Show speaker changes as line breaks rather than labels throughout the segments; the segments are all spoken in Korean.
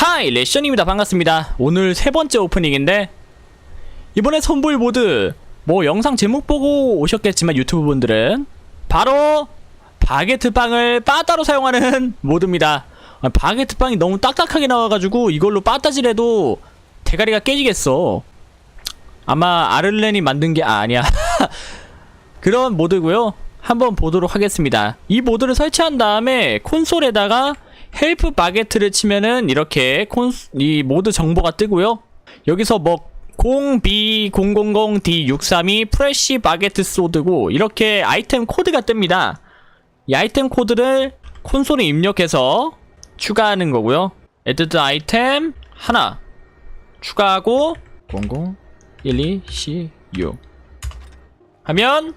하이 레션입니다. 반갑습니다. 오늘 세 번째 오프닝인데 이번에 선보일 모드 뭐 영상 제목 보고 오셨겠지만 유튜브 분들은 바로 바게트 빵을 빠따로 사용하는 모드입니다. 아, 바게트 빵이 너무 딱딱하게 나와가지고 이걸로 빠따질해도 대가리가 깨지겠어. 아마 아를렌이 만든 게 아, 아니야. 그런 모드고요. 한번 보도록 하겠습니다. 이 모드를 설치한 다음에 콘솔에다가 헬프 바게트를 치면은 이렇게 콘, 이 모드 정보가 뜨고요. 여기서 뭐 0B000D632 프레쉬 바게트 소드고 이렇게 아이템 코드가 뜹니다. 이 아이템 코드를 콘솔에 입력해서 추가하는 거고요. 에드드 아이템 하나 추가하고 00 12 C 6 하면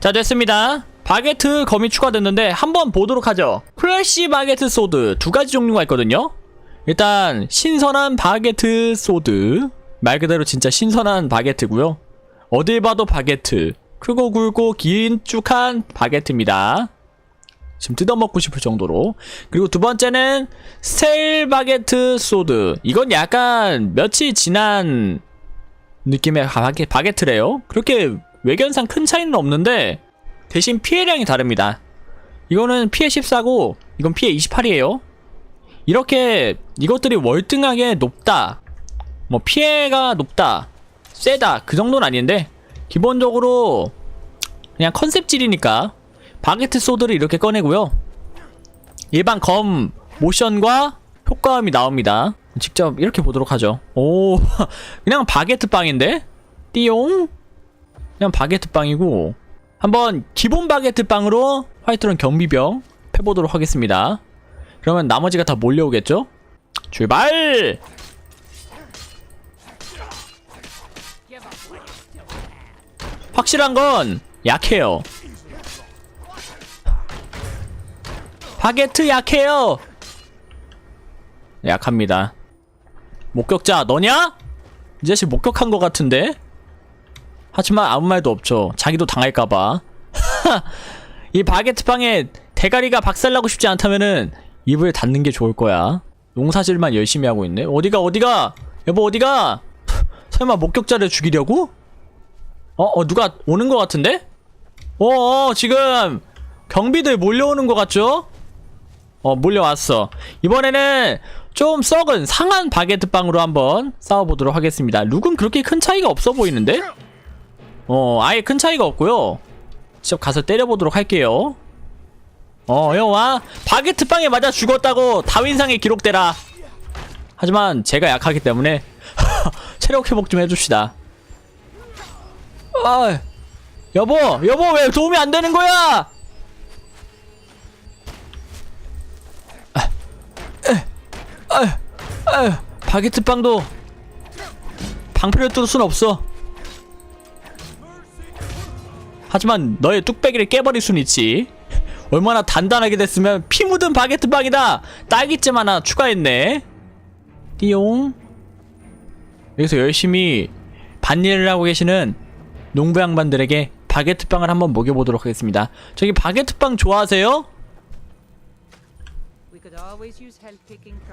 자 됐습니다. 바게트 검이 추가됐는데 한번 보도록 하죠. 프레쉬 바게트 소드 두 가지 종류가 있거든요. 일단 신선한 바게트 소드 말 그대로 진짜 신선한 바게트고요. 어딜 봐도 바게트 크고 굵고 길쭉한 바게트입니다. 지금 뜯어먹고 싶을 정도로 그리고 두 번째는 스테일 바게트 소드 이건 약간 며칠 지난 느낌의 바게, 바게트래요. 그렇게 외견상 큰 차이는 없는데 대신 피해량이 다릅니다. 이거는 피해 14고 이건 피해 28이에요. 이렇게 이것들이 월등하게 높다. 뭐 피해가 높다. 세다. 그 정도는 아닌데 기본적으로 그냥 컨셉질이니까 바게트 소드를 이렇게 꺼내고요. 일반 검 모션과 효과음이 나옵니다. 직접 이렇게 보도록 하죠. 오, 그냥 바게트 빵인데? 띠용? 그냥 바게트 빵이고 한번 기본 바게트 빵으로 화이트론 경비병 패보도록 하겠습니다. 그러면 나머지가 다 몰려오겠죠? 출발! 확실한 건 약해요. 바게트 약해요. 약합니다. 목격자 너냐? 이 자식 목격한 것 같은데? 하지만 아무 말도 없죠. 자기도 당할까봐. 이 바게트 빵에 대가리가 박살나고 싶지 않다면은 입을 닫는 게 좋을 거야. 농사질만 열심히 하고 있네. 어디가 어디가? 여보 어디가? 설마 목격자를 죽이려고? 어, 어 누가 오는 것 같은데? 어, 어 지금 경비들 몰려오는 것 같죠? 어 몰려왔어. 이번에는 좀 썩은 상한 바게트 빵으로 한번 싸워보도록 하겠습니다. 룩은 그렇게 큰 차이가 없어 보이는데? 어 아예 큰 차이가 없고요 직접 가서 때려보도록 할게요 어 형아 바게트 빵에 맞아 죽었다고 다윈상에 기록되라 하지만 제가 약하기 때문에 체력 회복 좀 해줍시다 아 여보 여보 왜 도움이 안 되는 거야 아, 아, 아, 바게트 빵도 방패를 뚫을 순 없어 하지만 너의 뚝배기를 깨버릴 순 있지 얼마나 단단하게 됐으면 피 묻은 바게트 빵이다 딸기잼 하나 추가했네 띠용 여기서 열심히 반일을 하고 계시는 농부 양반들에게 바게트 빵을 한번 먹여보도록 하겠습니다 저기 바게트 빵 좋아하세요?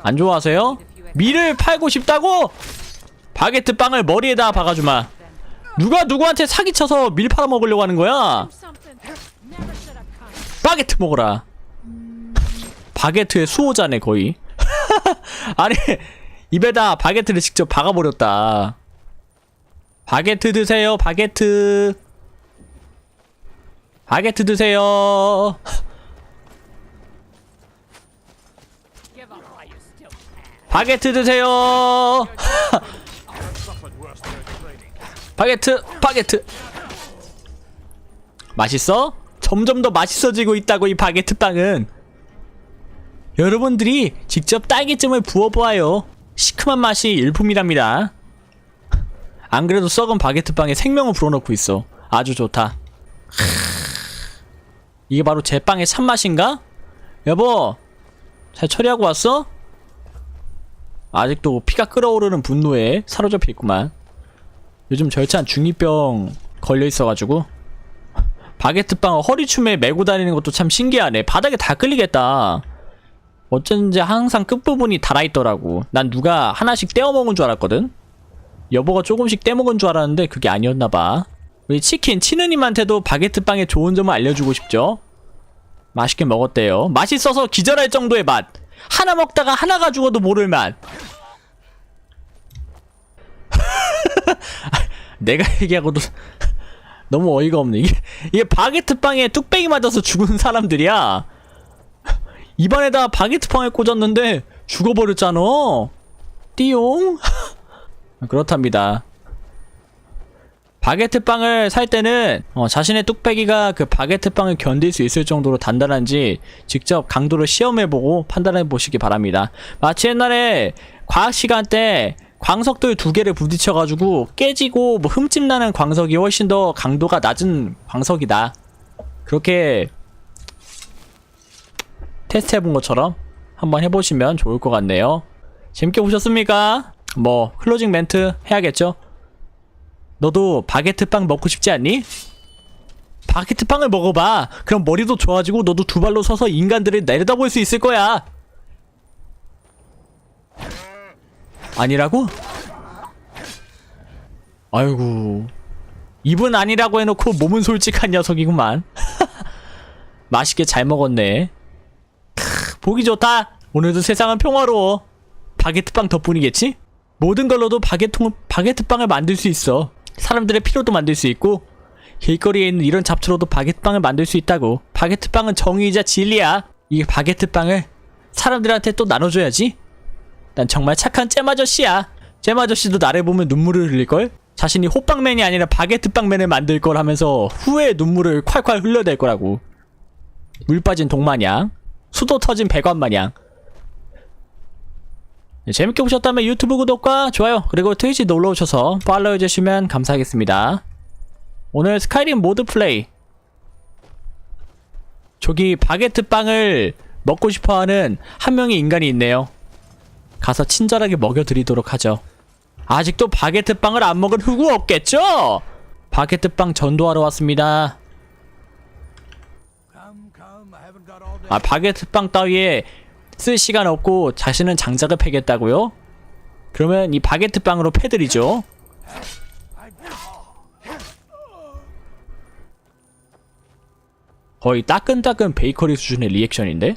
안 좋아하세요? 밀을 팔고 싶다고? 바게트 빵을 머리에다 박아주마 누가 누구한테 사기쳐서 밀 팔아먹으려고 하는 거야? 바게트 먹어라. 바게트의 수호자네 거의. 아니 입에다 바게트를 직접 박아버렸다. 바게트 드세요. 바게트. 바게트 드세요. 바게트 드세요. 바게트 바게트. 맛있어? 점점 더 맛있어지고 있다고 이 바게트 빵은. 여러분들이 직접 딸기잼을 부어보아요. 시큼한 맛이 일품이랍니다. 안 그래도 썩은 바게트 빵에 생명을 불어넣고 있어. 아주 좋다. 이게 바로 제 빵의 참맛인가? 여보 잘 처리하고 왔어? 아직도 피가 끓어오르는 분노에 사로잡혀 있구만 요즘 절찬 중2병 걸려 있어가지고 바게트빵을 허리춤에 메고 다니는 것도 참 신기하네 바닥에 다 끌리겠다 어쩐지 항상 끝부분이 달아있더라고. 난 누가 하나씩 떼어먹은 줄 알았거든? 여보가 조금씩 떼먹은 줄 알았는데 그게 아니었나봐. 우리 치킨 치느님한테도 바게트 빵의 좋은 점을 알려주고 싶죠? 맛있게 먹었대요. 맛있어서 기절할 정도의 맛. 하나 먹다가 하나 가지고도 모를 맛. 내가 얘기하고도 너무 어이가 없네. 이게, 이게 바게트 빵에 뚝배기 맞아서 죽은 사람들이야. 입안에다 바게트 빵을 꽂았는데 죽어버렸잖아. 띠용. 그렇답니다. 바게트 빵을 살 때는 어, 자신의 뚝배기가 그 바게트 빵을 견딜 수 있을 정도로 단단한지 직접 강도를 시험해보고 판단해 보시기 바랍니다. 마치 옛날에 과학 시간 때 광석들 두 개를 부딪혀가지고 깨지고 뭐 흠집 나는 광석이 훨씬 더 강도가 낮은 광석이다. 그렇게 테스트 해본 것처럼 한번 해보시면 좋을 것 같네요. 재밌게 보셨습니까? 뭐 클로징 멘트 해야겠죠? 너도 바게트 빵 먹고 싶지 않니? 바게트 빵을 먹어봐. 그럼 머리도 좋아지고 너도 두 발로 서서 인간들을 내려다볼 수 있을 거야. 아니라고? 아이고. 입은 아니라고 해놓고 몸은 솔직한 녀석이구만. 맛있게 잘 먹었네. 크, 보기 좋다. 오늘도 세상은 평화로워. 바게트 빵 덕분이겠지? 모든 걸로도 바게트, 바게트 빵을 만들 수 있어. 사람들의 피로도 만들 수 있고, 길거리에 있는 이런 잡초로도 바게트 빵을 만들 수 있다고. 바게트 빵은 정의이자 진리야. 이 바게트 빵을 사람들한테 또 나눠줘야지. 난 정말 착한 잼 아저씨야. 잼 아저씨도 나를 보면 눈물을 흘릴걸? 자신이 호빵맨이 아니라 바게트 빵맨을 만들 걸 하면서 후회의 눈물을 콸콸 흘려댈 거라고. 물 빠진 동마냥, 수도 터진 배관 마냥. 네, 재밌게 보셨다면 유튜브 구독과 좋아요 그리고 트위치 놀러 오셔서 팔로우 해주시면 감사하겠습니다. 오늘 스카이림 모드 플레이 저기 바게트 빵을 먹고 싶어하는 한 명의 인간이 있네요. 가서 친절하게 먹여드리도록 하죠. 아직도 바게트 빵을 안 먹은 후구 없겠죠? 바게트 빵 전도하러 왔습니다. 아 바게트 빵 따위에 쓸 시간 없고 자신은 장작을 패겠다고요? 그러면 이 바게트 빵으로 패드리죠. 거의 따끈따끈 베이커리 수준의 리액션인데?